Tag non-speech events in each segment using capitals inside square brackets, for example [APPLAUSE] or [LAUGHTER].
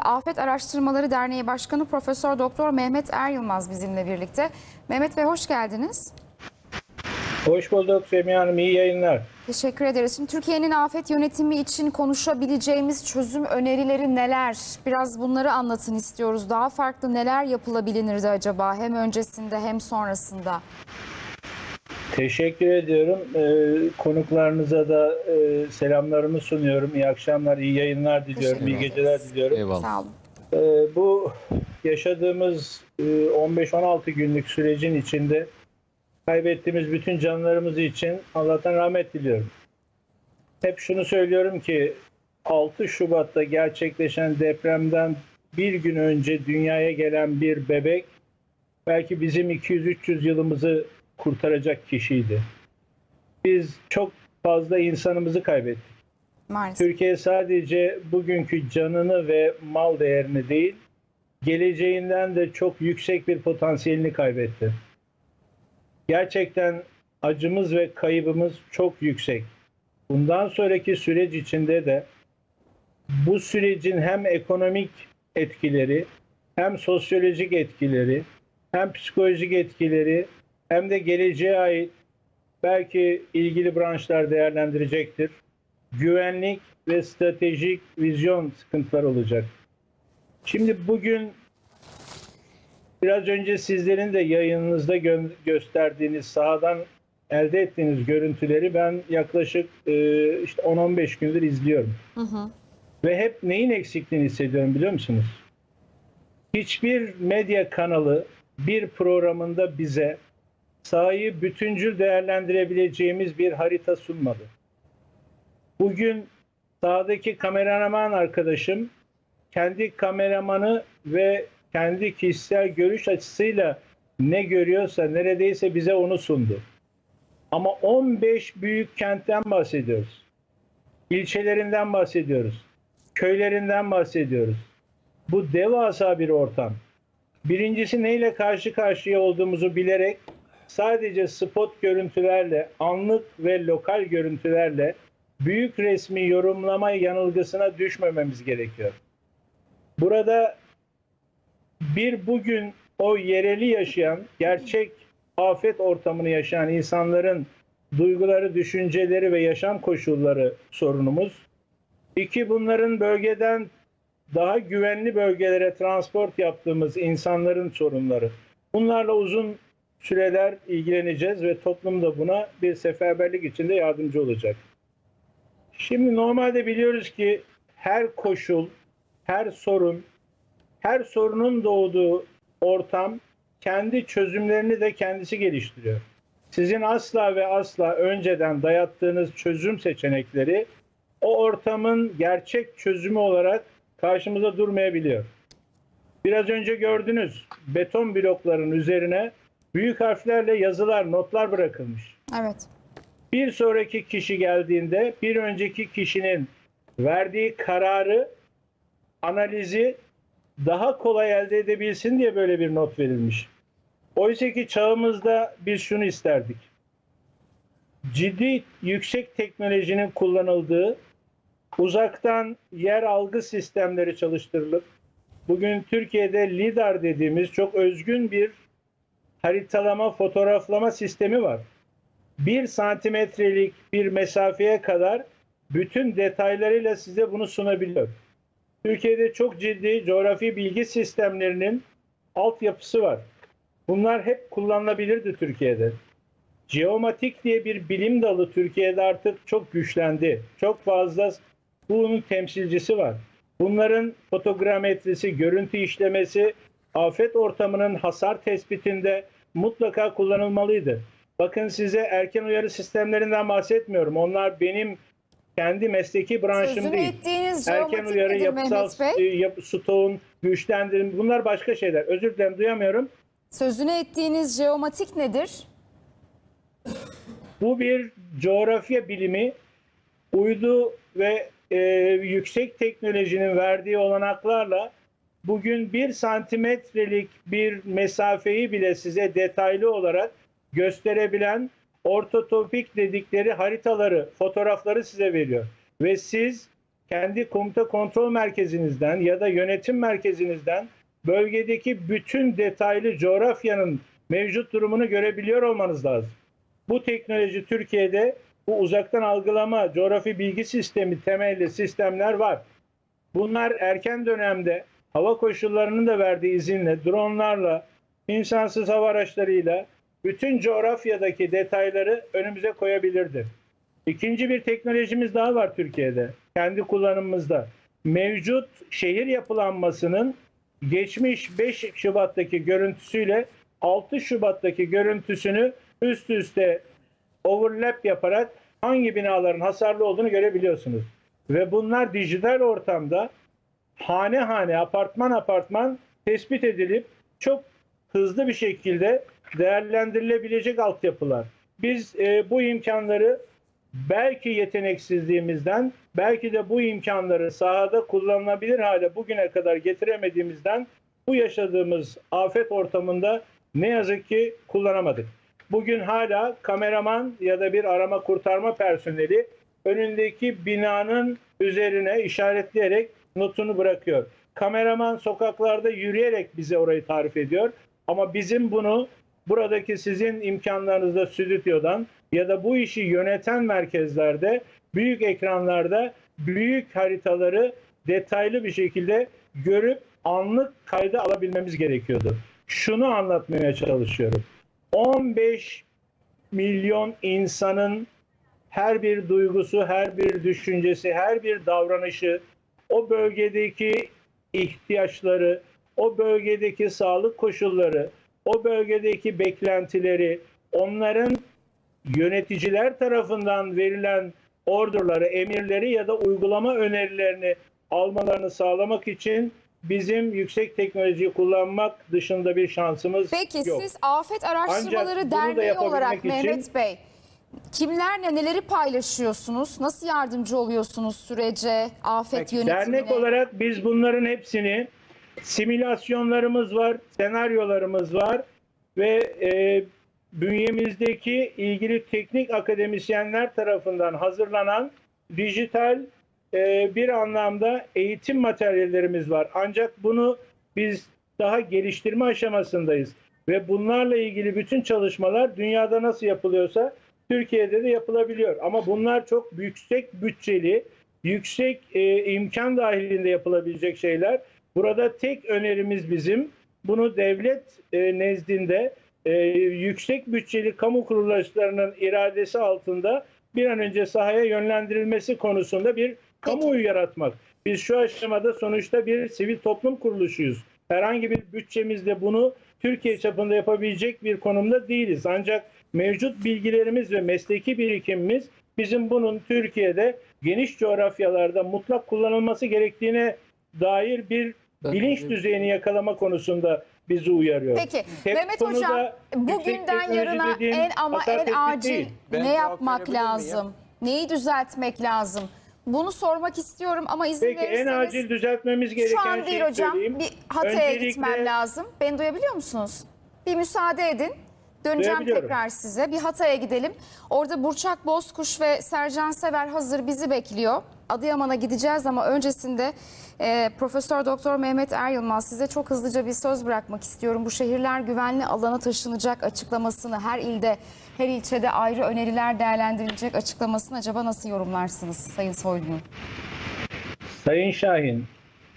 Şimdi Afet Araştırmaları Derneği Başkanı Profesör Doktor Mehmet Er Yılmaz bizimle birlikte. Mehmet Bey hoş geldiniz. Hoş bulduk Semiha Hanım. iyi yayınlar. Teşekkür ederiz. Şimdi Türkiye'nin afet yönetimi için konuşabileceğimiz çözüm önerileri neler? Biraz bunları anlatın istiyoruz. Daha farklı neler yapılabilirdi acaba hem öncesinde hem sonrasında? Teşekkür ediyorum. Ee, konuklarınıza da e, selamlarımı sunuyorum. İyi akşamlar, iyi yayınlar diliyorum, iyi geceler diliyorum. Eyvallah. Sağ olun. Ee, bu yaşadığımız e, 15-16 günlük sürecin içinde kaybettiğimiz bütün canlarımız için Allah'tan rahmet diliyorum. Hep şunu söylüyorum ki 6 Şubat'ta gerçekleşen depremden bir gün önce dünyaya gelen bir bebek belki bizim 200-300 yılımızı kurtaracak kişiydi. Biz çok fazla insanımızı kaybettik. Maalesef. Türkiye sadece bugünkü canını ve mal değerini değil, geleceğinden de çok yüksek bir potansiyelini kaybetti. Gerçekten acımız ve kaybımız çok yüksek. Bundan sonraki süreç içinde de bu sürecin hem ekonomik etkileri, hem sosyolojik etkileri, hem psikolojik etkileri, hem de geleceğe ait belki ilgili branşlar değerlendirecektir güvenlik ve stratejik vizyon sıkıntılar olacak. Şimdi bugün biraz önce sizlerin de yayınınızda gö- gösterdiğiniz sahadan elde ettiğiniz görüntüleri ben yaklaşık e, işte 10-15 gündür izliyorum. Hı hı. Ve hep neyin eksikliğini hissediyorum biliyor musunuz? Hiçbir medya kanalı bir programında bize sahayı bütüncül değerlendirebileceğimiz bir harita sunmadı. Bugün sahadaki kameraman arkadaşım kendi kameramanı ve kendi kişisel görüş açısıyla ne görüyorsa neredeyse bize onu sundu. Ama 15 büyük kentten bahsediyoruz. İlçelerinden bahsediyoruz. Köylerinden bahsediyoruz. Bu devasa bir ortam. Birincisi neyle karşı karşıya olduğumuzu bilerek sadece spot görüntülerle, anlık ve lokal görüntülerle büyük resmi yorumlama yanılgısına düşmememiz gerekiyor. Burada bir bugün o yereli yaşayan, gerçek afet ortamını yaşayan insanların duyguları, düşünceleri ve yaşam koşulları sorunumuz. İki, bunların bölgeden daha güvenli bölgelere transport yaptığımız insanların sorunları. Bunlarla uzun süreler ilgileneceğiz ve toplum da buna bir seferberlik içinde yardımcı olacak. Şimdi normalde biliyoruz ki her koşul, her sorun, her sorunun doğduğu ortam kendi çözümlerini de kendisi geliştiriyor. Sizin asla ve asla önceden dayattığınız çözüm seçenekleri o ortamın gerçek çözümü olarak karşımıza durmayabiliyor. Biraz önce gördünüz beton blokların üzerine büyük harflerle yazılar, notlar bırakılmış Evet. bir sonraki kişi geldiğinde bir önceki kişinin verdiği kararı, analizi daha kolay elde edebilsin diye böyle bir not verilmiş. Oysa ki çağımızda biz şunu isterdik. Ciddi yüksek teknolojinin kullanıldığı, uzaktan yer algı sistemleri çalıştırılıp, bugün Türkiye'de LIDAR dediğimiz çok özgün bir haritalama, fotoğraflama sistemi var bir santimetrelik bir mesafeye kadar bütün detaylarıyla size bunu sunabiliyor. Türkiye'de çok ciddi coğrafi bilgi sistemlerinin altyapısı var. Bunlar hep kullanılabilirdi Türkiye'de. Geomatik diye bir bilim dalı Türkiye'de artık çok güçlendi. Çok fazla bunun temsilcisi var. Bunların fotogrametrisi, görüntü işlemesi, afet ortamının hasar tespitinde mutlaka kullanılmalıydı. Bakın size erken uyarı sistemlerinden bahsetmiyorum. Onlar benim kendi mesleki branşım Sözünü değil. ettiğiniz Erken uyarı, yapısal e, yapı, stoğun güçlendirim bunlar başka şeyler. Özür dilerim duyamıyorum. Sözünü ettiğiniz jeomatik nedir? Bu bir coğrafya bilimi uydu ve e, yüksek teknolojinin verdiği olanaklarla bugün bir santimetrelik bir mesafeyi bile size detaylı olarak gösterebilen ortotopik dedikleri haritaları, fotoğrafları size veriyor. Ve siz kendi komuta kontrol merkezinizden ya da yönetim merkezinizden bölgedeki bütün detaylı coğrafyanın mevcut durumunu görebiliyor olmanız lazım. Bu teknoloji Türkiye'de bu uzaktan algılama coğrafi bilgi sistemi temelli sistemler var. Bunlar erken dönemde hava koşullarının da verdiği izinle dronlarla, insansız hava araçlarıyla bütün coğrafyadaki detayları önümüze koyabilirdi. İkinci bir teknolojimiz daha var Türkiye'de. Kendi kullanımımızda. Mevcut şehir yapılanmasının geçmiş 5 Şubat'taki görüntüsüyle 6 Şubat'taki görüntüsünü üst üste overlap yaparak hangi binaların hasarlı olduğunu görebiliyorsunuz. Ve bunlar dijital ortamda hane hane, apartman apartman tespit edilip çok hızlı bir şekilde değerlendirilebilecek altyapılar. Biz e, bu imkanları belki yeteneksizliğimizden, belki de bu imkanları sahada kullanılabilir hale bugüne kadar getiremediğimizden bu yaşadığımız afet ortamında ne yazık ki kullanamadık. Bugün hala kameraman ya da bir arama kurtarma personeli önündeki binanın üzerine işaretleyerek notunu bırakıyor. Kameraman sokaklarda yürüyerek bize orayı tarif ediyor. Ama bizim bunu buradaki sizin imkanlarınızda stüdyodan ya da bu işi yöneten merkezlerde büyük ekranlarda büyük haritaları detaylı bir şekilde görüp anlık kayda alabilmemiz gerekiyordu. Şunu anlatmaya çalışıyorum. 15 milyon insanın her bir duygusu, her bir düşüncesi, her bir davranışı, o bölgedeki ihtiyaçları, o bölgedeki sağlık koşulları, o bölgedeki beklentileri, onların yöneticiler tarafından verilen orderları, emirleri ya da uygulama önerilerini almalarını sağlamak için bizim yüksek teknolojiyi kullanmak dışında bir şansımız Peki yok. siz Afet Araştırmaları Ancak Derneği olarak için- Mehmet Bey kimlerle neleri paylaşıyorsunuz? Nasıl yardımcı oluyorsunuz sürece, afet Peki, yönetimine? Dernek olarak biz bunların hepsini simülasyonlarımız var, senaryolarımız var ve e, bünyemizdeki ilgili teknik akademisyenler tarafından hazırlanan dijital e, bir anlamda eğitim materyallerimiz var. Ancak bunu biz daha geliştirme aşamasındayız ve bunlarla ilgili bütün çalışmalar dünyada nasıl yapılıyorsa Türkiye'de de yapılabiliyor. Ama bunlar çok yüksek bütçeli, yüksek e, imkan dahilinde yapılabilecek şeyler. Burada tek önerimiz bizim bunu devlet e, nezdinde e, yüksek bütçeli kamu kuruluşlarının iradesi altında bir an önce sahaya yönlendirilmesi konusunda bir kamuoyu yaratmak. Biz şu aşamada sonuçta bir sivil toplum kuruluşuyuz. Herhangi bir bütçemizle bunu Türkiye çapında yapabilecek bir konumda değiliz. Ancak mevcut bilgilerimiz ve mesleki birikimimiz bizim bunun Türkiye'de geniş coğrafyalarda mutlak kullanılması gerektiğine dair bir Ben- bilinç düzeyini yakalama konusunda bizi uyarıyor. Peki Tek Mehmet Hocam bugünden yarına en ama en acil ne yapmak lazım? Neyi düzeltmek lazım? Bunu sormak istiyorum ama izin Peki en verirseniz acil düzeltmemiz gereken şu an değil şeyi hocam. söyleyeyim. Bir Hatay'a Öncelikle- gitmem lazım. Beni duyabiliyor musunuz? Bir müsaade edin. Döneceğim tekrar size. Bir Hatay'a gidelim. Orada Burçak Bozkuş ve Sercan Sever hazır bizi bekliyor. Adıyaman'a gideceğiz ama öncesinde e, Profesör Doktor Mehmet Er Yılmaz size çok hızlıca bir söz bırakmak istiyorum. Bu şehirler güvenli alana taşınacak açıklamasını her ilde, her ilçede ayrı öneriler değerlendirilecek açıklamasını acaba nasıl yorumlarsınız Sayın Soylu? Sayın Şahin,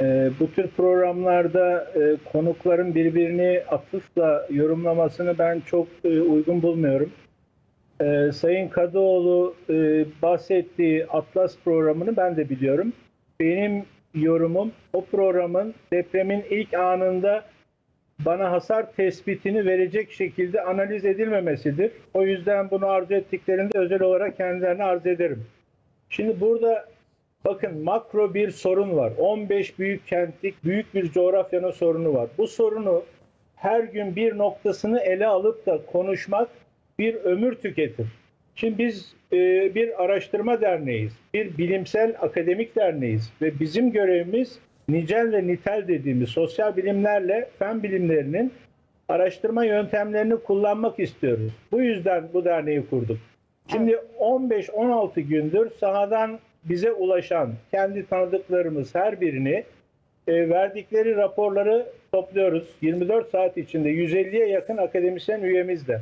e, bu tür programlarda e, konukların birbirini atıfla yorumlamasını ben çok e, uygun bulmuyorum. E, Sayın Kadıoğlu e, bahsettiği Atlas programını ben de biliyorum. Benim yorumum o programın depremin ilk anında bana hasar tespitini verecek şekilde analiz edilmemesidir. O yüzden bunu arzu ettiklerinde özel olarak kendilerine arz ederim. Şimdi burada bakın makro bir sorun var. 15 büyük kentlik büyük bir coğrafyanın sorunu var. Bu sorunu her gün bir noktasını ele alıp da konuşmak bir ömür tüketir. Şimdi biz e, bir araştırma derneğiyiz. Bir bilimsel akademik derneğiz ve bizim görevimiz nicel ve nitel dediğimiz sosyal bilimlerle fen bilimlerinin araştırma yöntemlerini kullanmak istiyoruz. Bu yüzden bu derneği kurduk. Şimdi 15-16 gündür sahadan bize ulaşan kendi tanıdıklarımız her birini e, verdikleri raporları topluyoruz. 24 saat içinde 150'ye yakın akademisyen üyemiz de.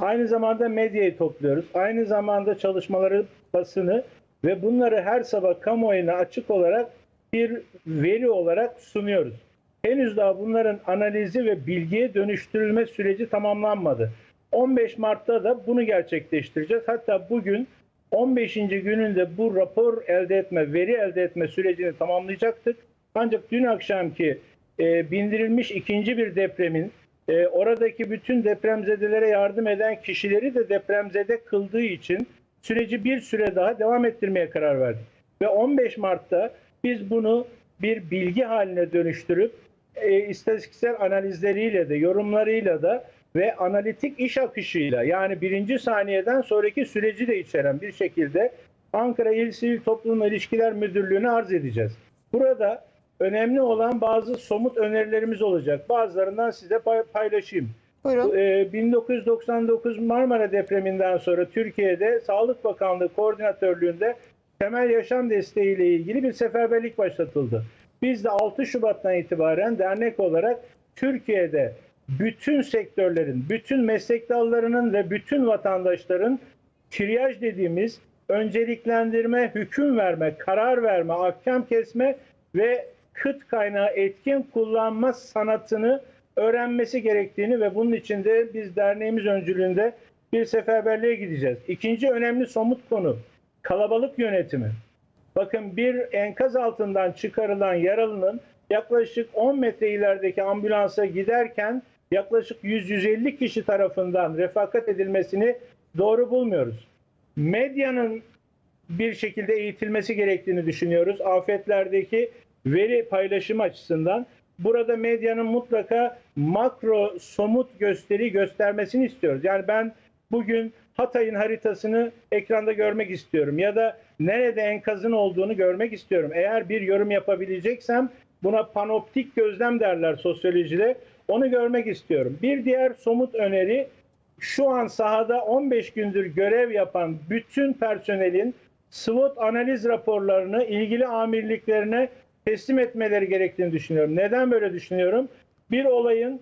Aynı zamanda medyayı topluyoruz. Aynı zamanda çalışmaları, basını ve bunları her sabah kamuoyuna açık olarak bir veri olarak sunuyoruz. Henüz daha bunların analizi ve bilgiye dönüştürülme süreci tamamlanmadı. 15 Mart'ta da bunu gerçekleştireceğiz. Hatta bugün 15. gününde bu rapor elde etme, veri elde etme sürecini tamamlayacaktık. Ancak dün akşamki e, bindirilmiş ikinci bir depremin e, oradaki bütün depremzedelere yardım eden kişileri de depremzede kıldığı için süreci bir süre daha devam ettirmeye karar verdik. Ve 15 Mart'ta biz bunu bir bilgi haline dönüştürüp e, istatistiksel analizleriyle de yorumlarıyla da ve analitik iş akışıyla yani birinci saniyeden sonraki süreci de içeren bir şekilde Ankara İl Sivil Toplum İlişkiler Müdürlüğü'ne arz edeceğiz. Burada önemli olan bazı somut önerilerimiz olacak. Bazılarından size pay- paylaşayım. Buyurun. Ee, 1999 Marmara depreminden sonra Türkiye'de Sağlık Bakanlığı koordinatörlüğünde temel yaşam desteği ile ilgili bir seferberlik başlatıldı. Biz de 6 Şubat'tan itibaren dernek olarak Türkiye'de bütün sektörlerin, bütün meslek dallarının ve bütün vatandaşların triyaj dediğimiz önceliklendirme, hüküm verme, karar verme, ahkam kesme ve kıt kaynağı etkin kullanma sanatını öğrenmesi gerektiğini ve bunun için de biz derneğimiz öncülüğünde bir seferberliğe gideceğiz. İkinci önemli somut konu kalabalık yönetimi. Bakın bir enkaz altından çıkarılan yaralının yaklaşık 10 metre ilerideki ambulansa giderken yaklaşık 100-150 kişi tarafından refakat edilmesini doğru bulmuyoruz. Medyanın bir şekilde eğitilmesi gerektiğini düşünüyoruz. Afetlerdeki veri paylaşımı açısından burada medyanın mutlaka makro somut gösteri göstermesini istiyoruz. Yani ben bugün Hatay'ın haritasını ekranda görmek istiyorum ya da nerede enkazın olduğunu görmek istiyorum. Eğer bir yorum yapabileceksem buna panoptik gözlem derler sosyolojide. Onu görmek istiyorum. Bir diğer somut öneri şu an sahada 15 gündür görev yapan bütün personelin SWOT analiz raporlarını ilgili amirliklerine teslim etmeleri gerektiğini düşünüyorum. Neden böyle düşünüyorum? Bir olayın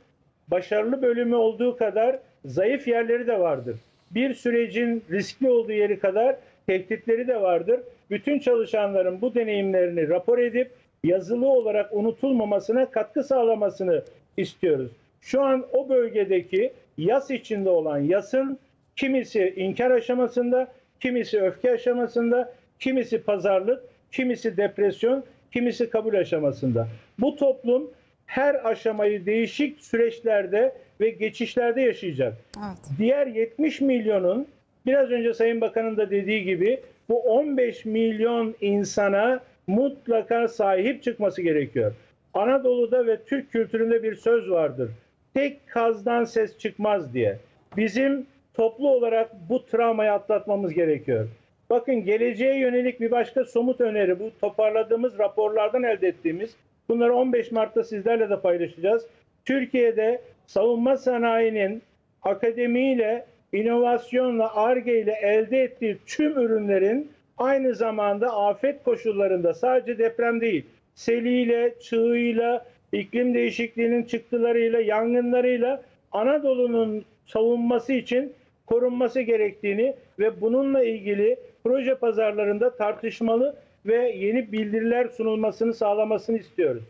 başarılı bölümü olduğu kadar zayıf yerleri de vardır. Bir sürecin riskli olduğu yeri kadar tehditleri de vardır. Bütün çalışanların bu deneyimlerini rapor edip yazılı olarak unutulmamasına katkı sağlamasını istiyoruz. Şu an o bölgedeki yas içinde olan yasın kimisi inkar aşamasında, kimisi öfke aşamasında, kimisi pazarlık, kimisi depresyon, kimisi kabul aşamasında. Bu toplum her aşamayı değişik süreçlerde ve geçişlerde yaşayacak. Evet. Diğer 70 milyonun biraz önce Sayın Bakan'ın da dediği gibi bu 15 milyon insana mutlaka sahip çıkması gerekiyor. Anadolu'da ve Türk kültüründe bir söz vardır. Tek kazdan ses çıkmaz diye. Bizim toplu olarak bu travmayı atlatmamız gerekiyor. Bakın geleceğe yönelik bir başka somut öneri bu toparladığımız raporlardan elde ettiğimiz. Bunları 15 Mart'ta sizlerle de paylaşacağız. Türkiye'de savunma sanayinin akademiyle, inovasyonla, ARGE ile elde ettiği tüm ürünlerin aynı zamanda afet koşullarında sadece deprem değil, seliyle, çığıyla, iklim değişikliğinin çıktılarıyla, yangınlarıyla Anadolu'nun savunması için korunması gerektiğini ve bununla ilgili proje pazarlarında tartışmalı ve yeni bildiriler sunulmasını sağlamasını istiyoruz.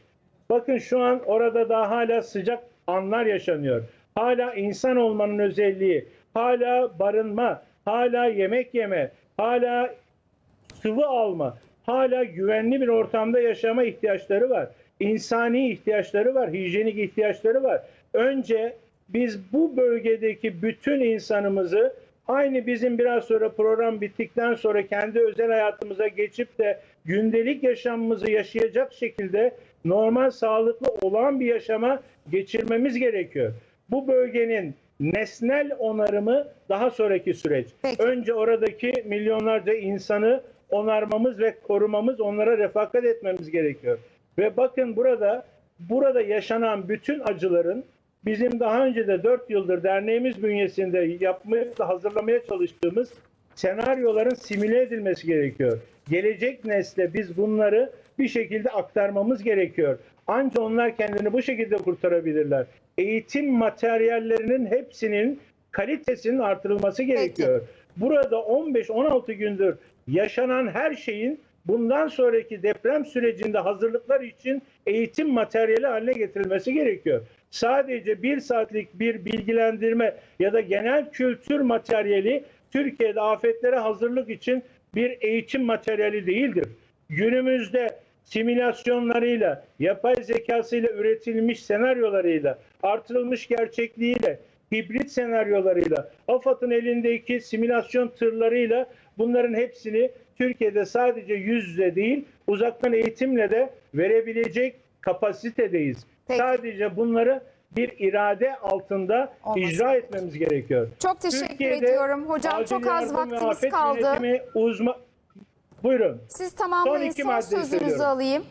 Bakın şu an orada da hala sıcak anlar yaşanıyor. Hala insan olmanın özelliği, hala barınma, hala yemek yeme, hala sıvı alma, hala güvenli bir ortamda yaşama ihtiyaçları var. İnsani ihtiyaçları var, hijyenik ihtiyaçları var. Önce biz bu bölgedeki bütün insanımızı aynı bizim biraz sonra program bittikten sonra kendi özel hayatımıza geçip de gündelik yaşamımızı yaşayacak şekilde normal sağlıklı olan bir yaşama geçirmemiz gerekiyor. Bu bölgenin nesnel onarımı daha sonraki süreç. Peki. Önce oradaki milyonlarca insanı onarmamız ve korumamız, onlara refakat etmemiz gerekiyor. Ve bakın burada burada yaşanan bütün acıların bizim daha önce de 4 yıldır derneğimiz bünyesinde yapmaya hazırlamaya çalıştığımız senaryoların simüle edilmesi gerekiyor. Gelecek nesle biz bunları bir şekilde aktarmamız gerekiyor. Ancak onlar kendini bu şekilde kurtarabilirler. Eğitim materyallerinin hepsinin kalitesinin artırılması gerekiyor. Burada 15-16 gündür yaşanan her şeyin bundan sonraki deprem sürecinde hazırlıklar için eğitim materyali haline getirilmesi gerekiyor. Sadece bir saatlik bir bilgilendirme ya da genel kültür materyali Türkiye'de afetlere hazırlık için bir eğitim materyali değildir. Günümüzde simülasyonlarıyla, yapay zekasıyla üretilmiş senaryolarıyla, artırılmış gerçekliğiyle, hibrit senaryolarıyla, AFAD'ın elindeki simülasyon tırlarıyla bunların hepsini Türkiye'de sadece yüz yüze değil, uzaktan eğitimle de verebilecek kapasitedeyiz. Peki. Sadece bunları bir irade altında Olması icra etmemiz gerekiyor. Çok teşekkür Türkiye'de ediyorum. Hocam çok az vaktimiz kaldı. uzma... Buyurun. Siz tamamlayın Son son sözünüzü söylüyorum. alayım.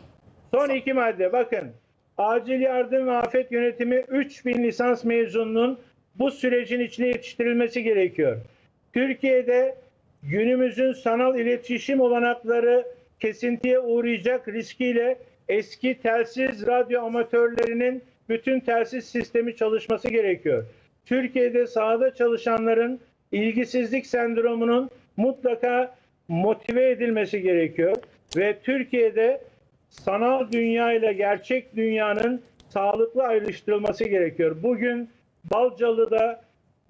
Son iki madde bakın. Acil yardım ve afet yönetimi 3000 lisans mezununun bu sürecin içine yetiştirilmesi gerekiyor. Türkiye'de günümüzün sanal iletişim olanakları kesintiye uğrayacak riskiyle eski telsiz radyo amatörlerinin bütün telsiz sistemi çalışması gerekiyor. Türkiye'de sahada çalışanların ilgisizlik sendromunun mutlaka motive edilmesi gerekiyor ve Türkiye'de sanal dünya ile gerçek dünyanın sağlıklı ayrıştırılması gerekiyor. Bugün Balcalı'da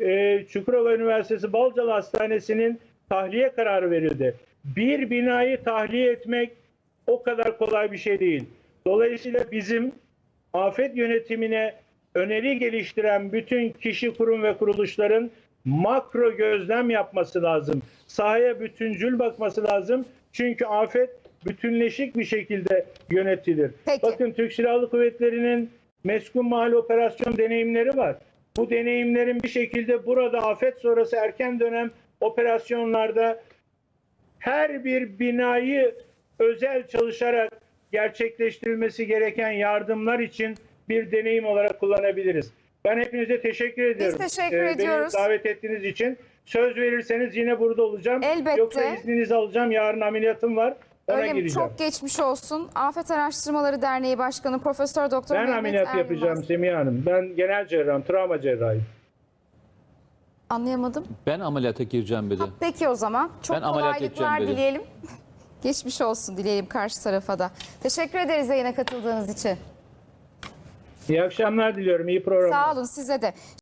e, Çukurova Üniversitesi Balcalı Hastanesi'nin tahliye kararı verildi. Bir binayı tahliye etmek o kadar kolay bir şey değil. Dolayısıyla bizim afet yönetimine öneri geliştiren bütün kişi, kurum ve kuruluşların makro gözlem yapması lazım. Sahaya bütüncül bakması lazım. Çünkü afet bütünleşik bir şekilde yönetilir. Peki. Bakın Türk Silahlı Kuvvetleri'nin meskun mahalle operasyon deneyimleri var. Bu deneyimlerin bir şekilde burada afet sonrası erken dönem operasyonlarda her bir binayı özel çalışarak gerçekleştirilmesi gereken yardımlar için bir deneyim olarak kullanabiliriz. Ben hepinize teşekkür ediyorum. teşekkür Ee, ediyoruz. Beni davet ettiğiniz için. Söz verirseniz yine burada olacağım. Elbette. Yoksa izninizi alacağım. Yarın ameliyatım var. Ona Öyle mi? gireceğim. Çok geçmiş olsun. Afet Araştırmaları Derneği Başkanı Profesör Doktor Ben Mehmet ameliyat Erbilmez. yapacağım Semiha Hanım. Ben genel cerrahım, travma cerrahıyım. Anlayamadım. Ben ameliyata gireceğim bir de. Peki o zaman. Çok Ben ameliyat kolaylıklar edeceğim dedi. dileyelim. [LAUGHS] Geçmiş olsun dileyelim karşı tarafa da. Teşekkür ederiz yayına katıldığınız için. İyi akşamlar diliyorum. İyi programlar. Sağ olun size de.